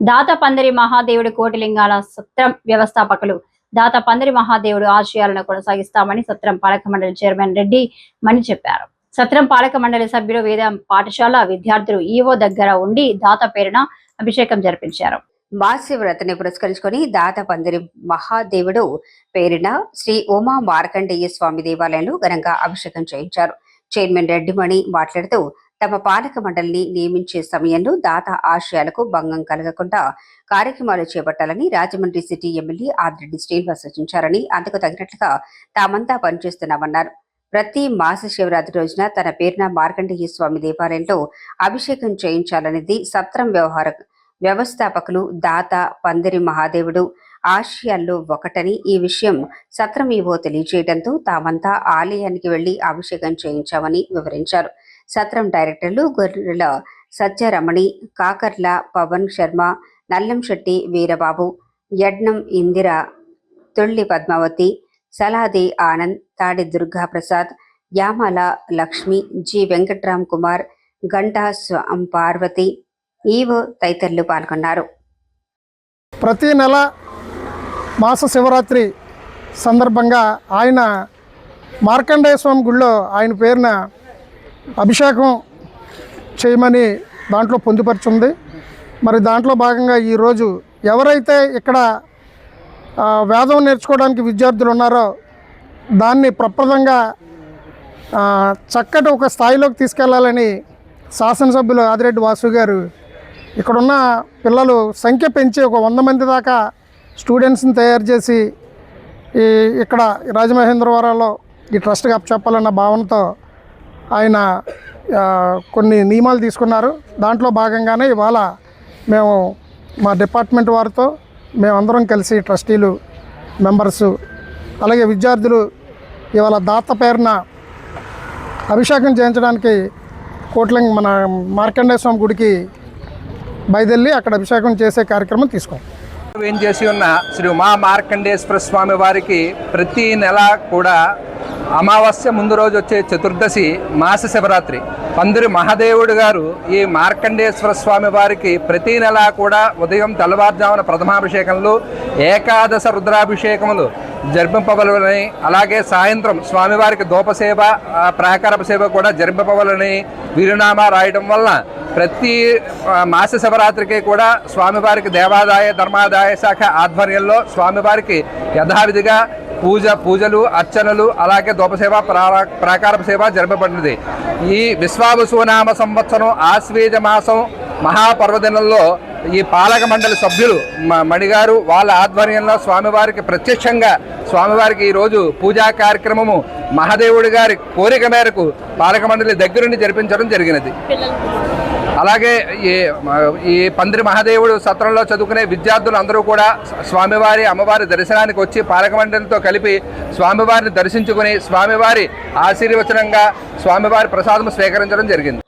దాత పందిరి మహాదేవుడి కోటిలింగాల సత్రం వ్యవస్థాపకులు. దాత పందిరి మహాదేవుడు ఆశయాలను కొనసాగిస్తామని సత్రం పాలక మండలి చైర్మన్ రెడ్డి మణి చెప్పారు. సత్రం పాలక మండలి సభ్యులు వేద పాఠశాల విద్యార్థులు ఈవో దగ్గర ఉండి దాత పేరున అభిషేకం జరిపించారు. వ్రతని పురస్కరించుకొని దాత పందిరి మహాదేవుడు పేరిన శ్రీ ఉమా మార్కండేయ స్వామి దేవాలయంలో ఘనంగా అభిషేకం చేయించారు. చైర్మన్ రెడ్డిమణి మాట్లాడుతూ తమ పాలక మండలిని నియమించే సమయంలో దాత ఆశయాలకు భంగం కలగకుండా కార్యక్రమాలు చేపట్టాలని రాజమండ్రి సిటీ ఎమ్మెల్యే ఆదిరెడ్డి శ్రీనివాస్ సూచించారని అందుకు తగినట్లుగా తామంతా పనిచేస్తున్నామన్నారు. ప్రతి మాస శివరాత్రి రోజున తన పేరున మార్కండేయ స్వామి దేవాలయంలో అభిషేకం చేయించాలనేది సత్రం వ్యవహార వ్యవస్థాపకులు దాత పందిరి మహాదేవుడు ఆశయాల్లో ఒకటని ఈ విషయం సత్రం ఈవో తెలియజేయడంతో తామంతా ఆలయానికి వెళ్ళి అభిషేకం చేయించామని వివరించారు. సత్రం డైరెక్టర్లు గొర్రెల సత్యరమణి కాకర్ల పవన్ శర్మ నల్లంశెట్టి వీరబాబు యడ్నం ఇందిర తుళ్ళి పద్మావతి సలాది ఆనంద్ తాడి దుర్గా ప్రసాద్ యామాల లక్ష్మి జి వెంకట్రామ్ కుమార్ గంటా స్వం పార్వతి ఈవో తదితరులు పాల్గొన్నారు. ప్రతి నెల మాస శివరాత్రి సందర్భంగా ఆయన మార్కండేయ స్వామి గుళ్ళో ఆయన పేరున అభిషేకం చేయమని దాంట్లో పొందుపరుచుంది. మరి దాంట్లో భాగంగా ఈరోజు ఎవరైతే ఇక్కడ వేదం నేర్చుకోవడానికి విద్యార్థులు ఉన్నారో దాన్ని ప్రప్రదంగా చక్కటి ఒక స్థాయిలోకి తీసుకెళ్ళాలని శాసనసభ్యులు ఆదిరెడ్డి వాసు గారు ఇక్కడున్న పిల్లలు సంఖ్య పెంచి ఒక వంద మంది దాకా స్టూడెంట్స్ని తయారు చేసి ఈ ఇక్కడ రాజమహేంద్రవరంలో ఈ ట్రస్ట్కి అప్పచెప్పాలన్న భావనతో ఆయన కొన్ని నియమాలు తీసుకున్నారు. దాంట్లో భాగంగానే ఇవాళ మేము మా డిపార్ట్మెంట్ వారితో మేమందరం కలిసి ట్రస్టీలు మెంబర్సు అలాగే విద్యార్థులు ఇవాళ దాత పేరున అభిషేకం చేయించడానికి కోట్లింగ్ మన మార్కండేయ స్వామి గుడికి బయదెల్లి అక్కడ అభిషేకం చేసే కార్యక్రమం తీసుకోం. ఏం చేసి ఉన్న శ్రీ ఉమా మార్కండేశ్వర స్వామి వారికి ప్రతి నెల కూడా అమావాస్య ముందు రోజు వచ్చే చతుర్దశి మాస శివరాత్రి. పందిరి మహాదేవుడు గారు ఈ మార్కండేశ్వర స్వామి వారికి ప్రతి నెల కూడా ఉదయం తెల్లవారుజామున ప్రథమాభిషేకంలో ఏకాదశ రుద్రాభిషేకములు జరిపింపవలని అలాగే సాయంత్రం స్వామివారికి దూపసేవ ప్రాకారప సేవ కూడా జరిపింపవలని వీరునామా రాయడం వలన ప్రతి మాస శివరాత్రికి కూడా స్వామివారికి దేవాదాయ ధర్మాదాయ శాఖ ఆధ్వర్యంలో స్వామివారికి యథావిధిగా పూజ పూజలు అర్చనలు అలాగే దూపసేవ ప్రా ప్రాకారప సేవ జరపబడినది. ఈ విశ్వావసునామ సంవత్సరం ఆశ్వేజ మాసం మహాపర్వదినంలో ఈ పాలక మండలి సభ్యులు మ- మణిగారు వాళ్ళ ఆధ్వర్యంలో స్వామివారికి ప్రత్యక్షంగా స్వామివారికి ఈరోజు పూజా కార్యక్రమము మహాదేవుడి గారి కోరిక మేరకు పాలక మండలి దగ్గరుండి జరిపించడం జరిగినది. అలాగే ఈ ఈ పందిరి మహాదేవుడు సత్రంలో చదువుకునే విద్యార్థులు అందరూ కూడా స్వామివారి అమ్మవారి దర్శనానికి వచ్చి పాలకమండలితో కలిపి స్వామివారిని దర్శించుకుని స్వామివారి ఆశీర్వచనంగా స్వామివారి ప్రసాదం స్వీకరించడం జరిగింది.